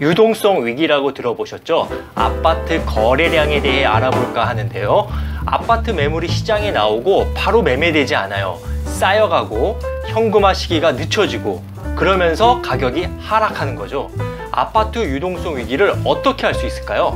유동성 위기라고 들어보셨죠? 아파트 거래량에 대해 알아볼까 하는데요. 아파트 매물이 시장에 나오고 바로 매매되지 않아요. 쌓여가고 현금화 시기가 늦춰지고 그러면서 가격이 하락하는 거죠. 아파트 유동성 위기를 어떻게 할 수 있을까요?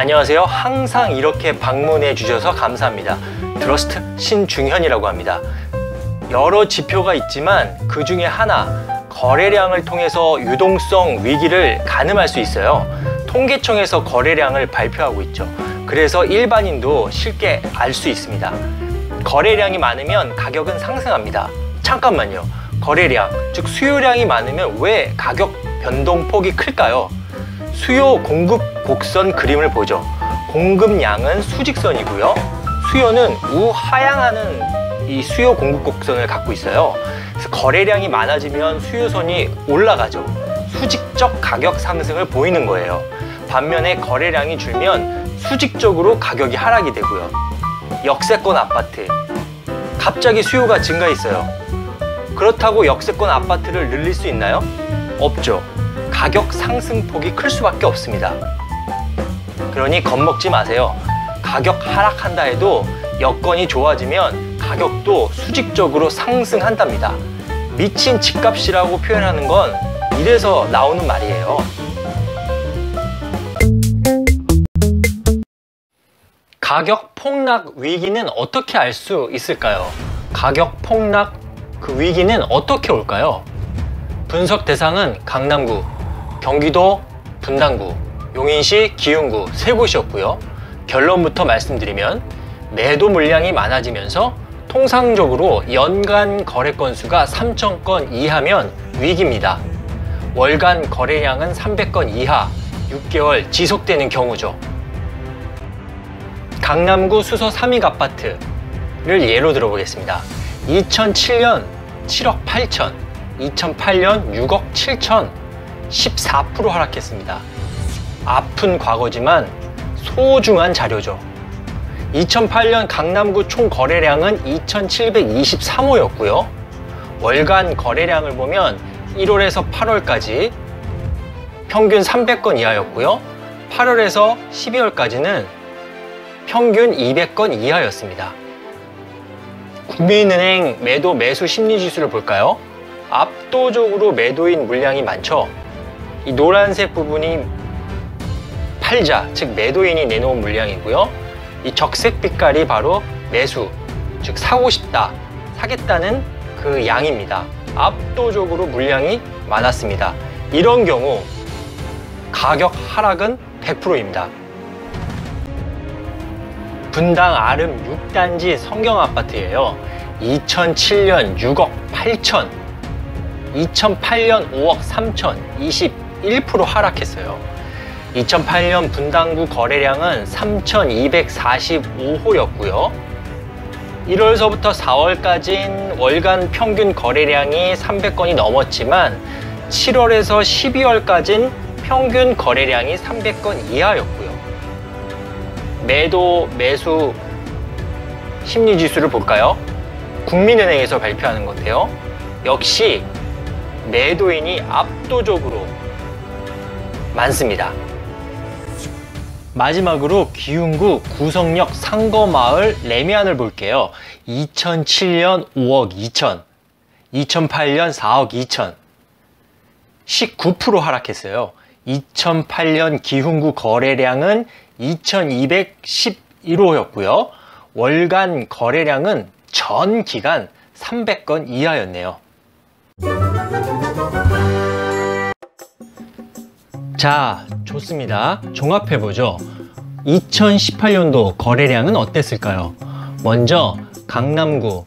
안녕하세요. 항상 이렇게 방문해 주셔서 감사합니다. 트러스트 신중현이라고 합니다. 여러 지표가 있지만 그 중에 하나, 거래량을 통해서 유동성 위기를 가늠할 수 있어요. 통계청에서 거래량을 발표하고 있죠. 그래서 일반인도 쉽게 알 수 있습니다. 거래량이 많으면 가격은 상승합니다. 잠깐만요. 거래량, 즉 수요량이 많으면 왜 가격 변동폭이 클까요? 수요 공급 곡선 그림을 보죠. 공급량은 수직선이고요. 수요는 우하향하는 이 수요 공급 곡선을 갖고 있어요. 거래량이 많아지면 수요선이 올라가죠. 수직적 가격 상승을 보이는 거예요. 반면에 거래량이 줄면 수직적으로 가격이 하락이 되고요. 역세권 아파트. 갑자기 수요가 증가했어요. 그렇다고 역세권 아파트를 늘릴 수 있나요? 없죠. 가격 상승폭이 클 수밖에 없습니다. 그러니 겁먹지 마세요. 가격 하락한다 해도 여건이 좋아지면 가격도 수직적으로 상승한답니다. 미친 집값이라고 표현하는 건 이래서 나오는 말이에요. 가격 폭락 위기는 어떻게 알 수 있을까요? 가격 폭락 그 위기는 어떻게 올까요? 분석 대상은 강남구, 경기도 분당구, 용인시 기흥구 세 곳이었고요. 결론부터 말씀드리면 매도 물량이 많아지면서 통상적으로 연간 거래 건수가 3,000건 이하면 위기입니다. 월간 거래량은 300건 이하, 6개월 지속되는 경우죠. 강남구 수서 3익 아파트를 예로 들어보겠습니다. 2007년 7억 8천, 2008년 6억 7천, 14% 하락했습니다. 아픈 과거지만 소중한 자료죠. 2008년 강남구 총 거래량은 2,723호였고요. 월간 거래량을 보면 1월에서 8월까지 평균 300건 이하였고요. 8월에서 12월까지는 평균 200건 이하였습니다. 국민은행 매도 매수 심리 지수를 볼까요? 압도적으로 매도인 물량이 많죠. 이 노란색 부분이 팔자, 즉 매도인이 내놓은 물량이고요. 이 적색 빛깔이 바로 매수, 즉 사고 싶다, 사겠다는 그 양입니다. 압도적으로 물량이 많았습니다. 이런 경우 가격 하락은 100%입니다. 분당 아름 6단지 성경 아파트예요. 2007년 6억 8천, 2008년 5억 3천, 21% 하락했어요. 2008년 분당구 거래량은 3,245호였고요. 1월서부터 4월까지는 월간 평균 거래량이 300건이 넘었지만 7월에서 12월까지는 평균 거래량이 300건 이하였고요. 매도, 매수 심리지수를 볼까요? 국민은행에서 발표하는 건데요. 역시 매도인이 압도적으로 많습니다. 마지막으로 기흥구 구성역 상거마을 레미안을 볼게요. 2007년 5억 2천, 2008년 4억 2천, 19% 하락했어요. 2008년 기흥구 거래량은 2211호였고요. 월간 거래량은 전 기간 300건 이하였네요. 자, 좋습니다. 종합해보죠. 2018년도 거래량은 어땠을까요? 먼저 강남구,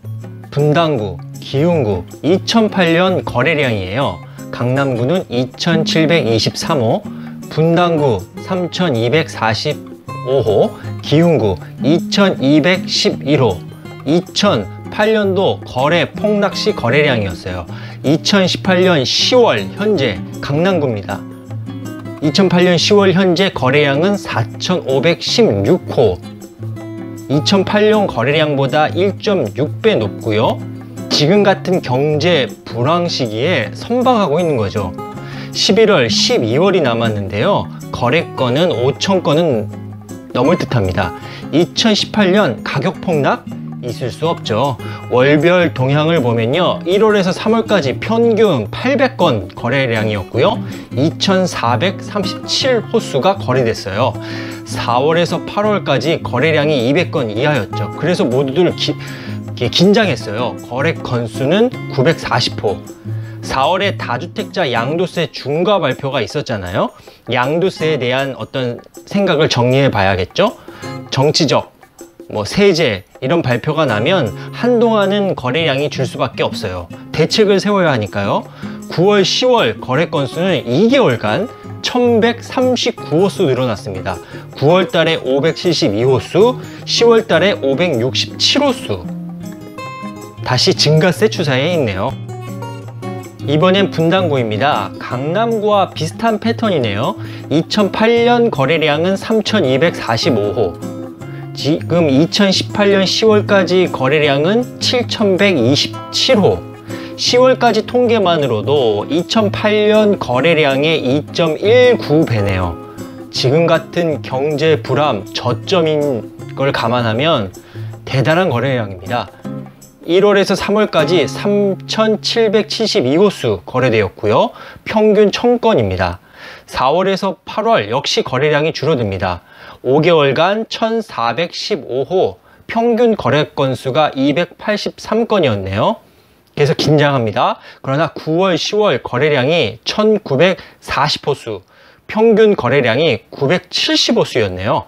분당구, 기흥구 2008년 거래량이에요. 강남구는 2723호, 분당구 3245호, 기흥구 2211호, 2008년도 거래 폭락시 거래량이었어요. 2018년 10월 현재 강남구입니다. 2008년 10월 현재 거래량은 4,516호. 2008년 거래량보다 1.6배 높고요. 지금 같은 경제 불황 시기에 선방하고 있는 거죠. 11월, 12월이 남았는데요. 거래건은 5천 건은 넘을 듯합니다. 2018년 가격 폭락 있을 수 없죠. 월별 동향을 보면요. 1월에서 3월까지 평균 800건 거래량이었고요. 2,437 호수가 거래됐어요. 4월에서 8월까지 거래량이 200건 이하였죠. 그래서 모두들 기, 긴장했어요. 거래 건수는 940호. 4월에 다주택자 양도세 중과 발표가 있었잖아요. 양도세에 대한 어떤 생각을 정리해 봐야겠죠. 정치적, 뭐 세제 이런 발표가 나면 한동안은 거래량이 줄 수밖에 없어요. 대책을 세워야 하니까요. 9월, 10월 거래 건수는 2개월간 1139호수 늘어났습니다. 9월 달에 572호수, 10월 달에 567호수. 다시 증가세 추세에 있네요. 이번엔 분당구입니다. 강남구와 비슷한 패턴이네요. 2008년 거래량은 3245호. 지금 2018년 10월까지 거래량은 7127호. 10월까지 통계만으로도 2008년 거래량의 2.19배네요. 지금 같은 경제 불황 저점인 걸 감안하면 대단한 거래량입니다. 1월에서 3월까지 3,772호수 거래되었고요. 평균 1000건입니다. 4월에서 8월 역시 거래량이 줄어듭니다. 5개월간 1,415호 평균 거래 건수가 283건이었네요. 그래서 긴장합니다. 그러나 9월, 10월 거래량이 1940호수, 평균 거래량이 970호수였네요.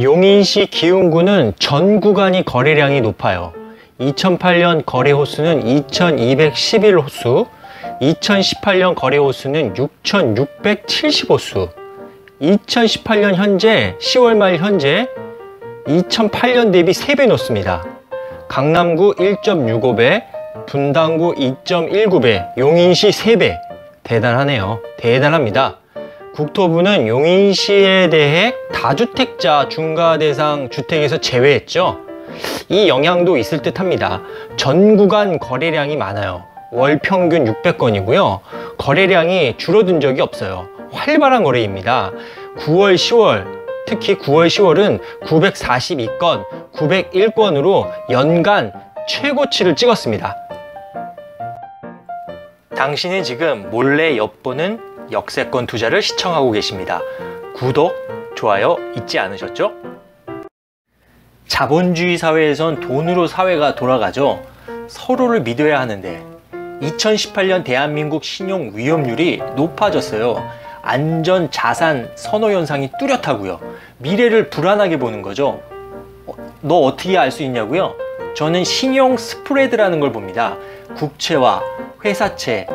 용인시 기흥구는 전 구간이 거래량이 높아요. 2008년 거래 호수는 2211호수, 2018년 거래 호수는 6670호수, 2018년 현재 10월 말 현재 2008년 대비 3배 높습니다. 강남구 1.65배, 분당구 2.19배, 용인시 3배. 대단하네요. 대단합니다. 국토부는 용인시에 대해 다주택자 중과 대상 주택에서 제외했죠. 이 영향도 있을 듯 합니다. 전 구간 거래량이 많아요. 월 평균 600건이고요. 거래량이 줄어든 적이 없어요. 활발한 거래입니다. 9월, 10월, 특히 9월, 10월은 942건, 901건으로 연간 최고치를 찍었습니다. 당신은 지금 몰래 엿보는 역세권 투자를 시청하고 계십니다. 구독, 좋아요 잊지 않으셨죠? 자본주의 사회에선 돈으로 사회가 돌아가죠. 서로를 믿어야 하는데 2018년 대한민국 신용 위험률이 높아졌어요. 안전 자산 선호 현상이 뚜렷하고요. 미래를 불안하게 보는 거죠. 어, 너 어떻게 알 수 있냐고요? 저는 신용 스프레드라는 걸 봅니다. 국채와 회사채,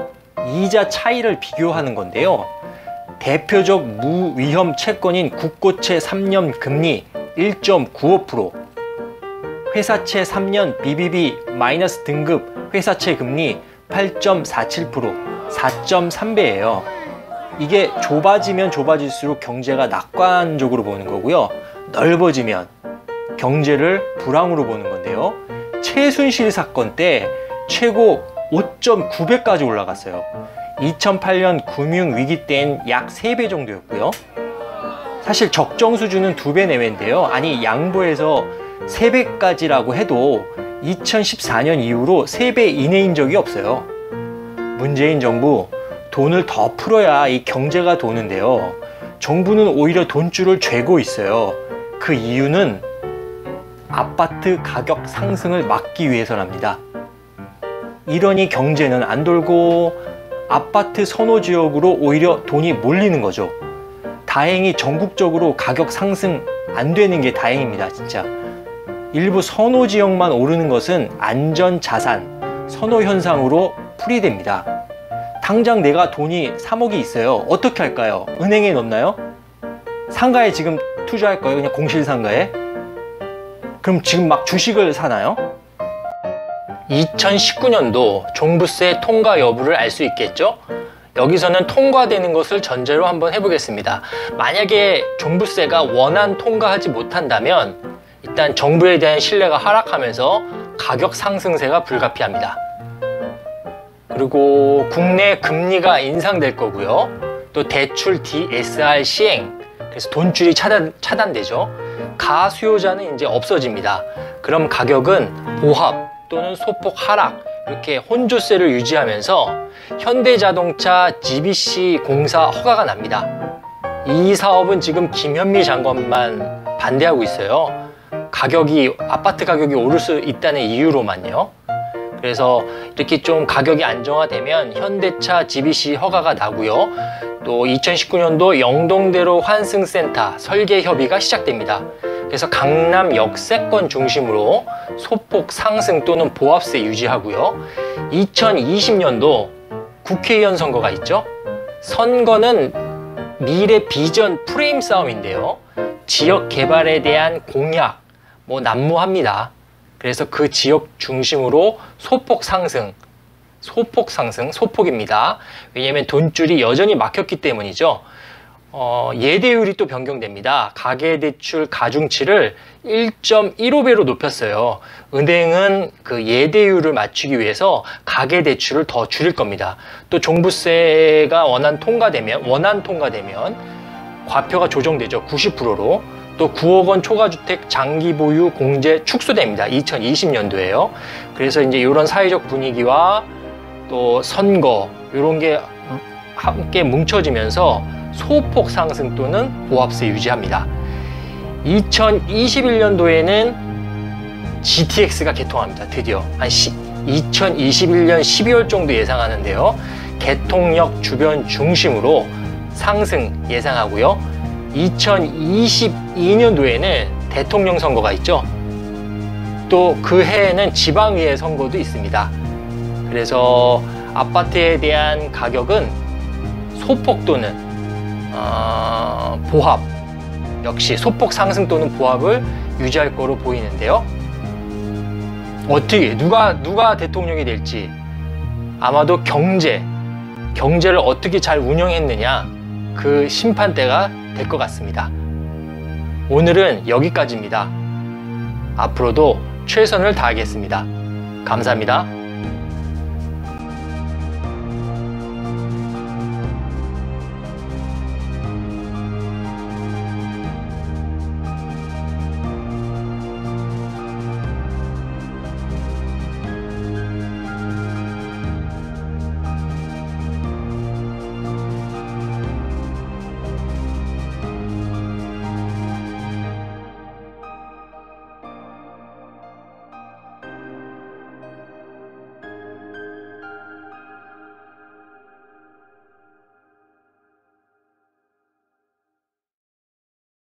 이자 차이를 비교하는 건데요. 대표적 무위험 채권인 국고채 3년 금리 1.95%, 회사채 3년 BBB 마이너스 등급 회사채 금리 8.47%, 4.3배예요. 이게 좁아지면 좁아질수록 경제가 낙관적으로 보는 거고요. 넓어지면 경제를 불황으로 보는 건데요. 최순실 사건 때 최고 5.9배까지 올라갔어요. 2008년 금융위기 때엔 약 3배 정도였고요. 사실 적정 수준은 2배 내외인데요. 아니 양보해서 3배까지라고 해도 2014년 이후로 3배 이내인 적이 없어요. 문재인 정부 돈을 더 풀어야 이 경제가 도는데요. 정부는 오히려 돈줄을 죄고 있어요. 그 이유는 아파트 가격 상승을 막기 위해서랍니다. 이러니 경제는 안 돌고 아파트 선호 지역으로 오히려 돈이 몰리는 거죠. 다행히 전국적으로 가격 상승 안 되는 게 다행입니다, 진짜. 일부 선호 지역만 오르는 것은 안전 자산, 선호 현상으로 풀이됩니다. 당장 내가 돈이 3억이 있어요. 어떻게 할까요? 은행에 넣나요? 상가에 지금 투자할까요? 그냥 공실상가에? 그럼 지금 막 주식을 사나요? 2019년도 종부세 통과 여부를 알 수 있겠죠? 여기서는 통과되는 것을 전제로 한번 해보겠습니다. 만약에 종부세가 원안 통과하지 못한다면 일단 정부에 대한 신뢰가 하락하면서 가격 상승세가 불가피합니다. 그리고 국내 금리가 인상될 거고요. 또 대출 DSR 시행, 그래서 돈줄이 차단, 차단되죠. 가 수요자는 이제 없어집니다. 그럼 가격은 보합 또는 소폭 하락 이렇게 혼조세를 유지하면서 현대자동차 GBC 공사 허가가 납니다. 이 사업은 지금 김현미 장관만 반대하고 있어요. 가격이 아파트 가격이 오를 수 있다는 이유로만요. 그래서 이렇게 좀 가격이 안정화되면 현대차 GBC 허가가 나고요. 또 2019년도 영동대로 환승센터 설계 협의가 시작됩니다. 그래서 강남 역세권 중심으로 소폭 상승 또는 보합세 유지하고요. 2020년도 국회의원 선거가 있죠. 선거는 미래 비전 프레임 싸움인데요. 지역 개발에 대한 공약 뭐 난무합니다. 그래서 그 지역 중심으로 소폭 상승, 소폭 상승, 소폭입니다. 왜냐하면 돈줄이 여전히 막혔기 때문이죠. 어, 예대율이 또 변경됩니다. 가계대출 가중치를 1.15배로 높였어요. 은행은 그 예대율을 맞추기 위해서 가계대출을 더 줄일 겁니다. 또 종부세가 원안 통과되면 원안 통과되면 과표가 조정되죠. 90%로. 또 9억 원 초과 주택 장기 보유 공제 축소됩니다. 2020년도에요. 그래서 이제 이런 사회적 분위기와 또 선거 이런 게 함께 뭉쳐지면서 소폭 상승 또는 보합세 유지합니다. 2021년도에는 GTX가 개통합니다. 드디어 한 2021년 12월 정도 예상하는데요. 개통역 주변 중심으로 상승 예상하고요. 2022년도에는 대통령 선거가 있죠. 또 그 해에는 지방의회 선거도 있습니다. 그래서 아파트에 대한 가격은 소폭 또는 어, 보합 역시 소폭 상승 또는 보합을 유지할 거로 보이는데요. 어떻게 누가 누가 대통령이 될지 아마도 경제 경제를 어떻게 잘 운영했느냐 그 심판대가 될 것 같습니다. 오늘은 여기까지입니다. 앞으로도 최선을 다하겠습니다. 감사합니다.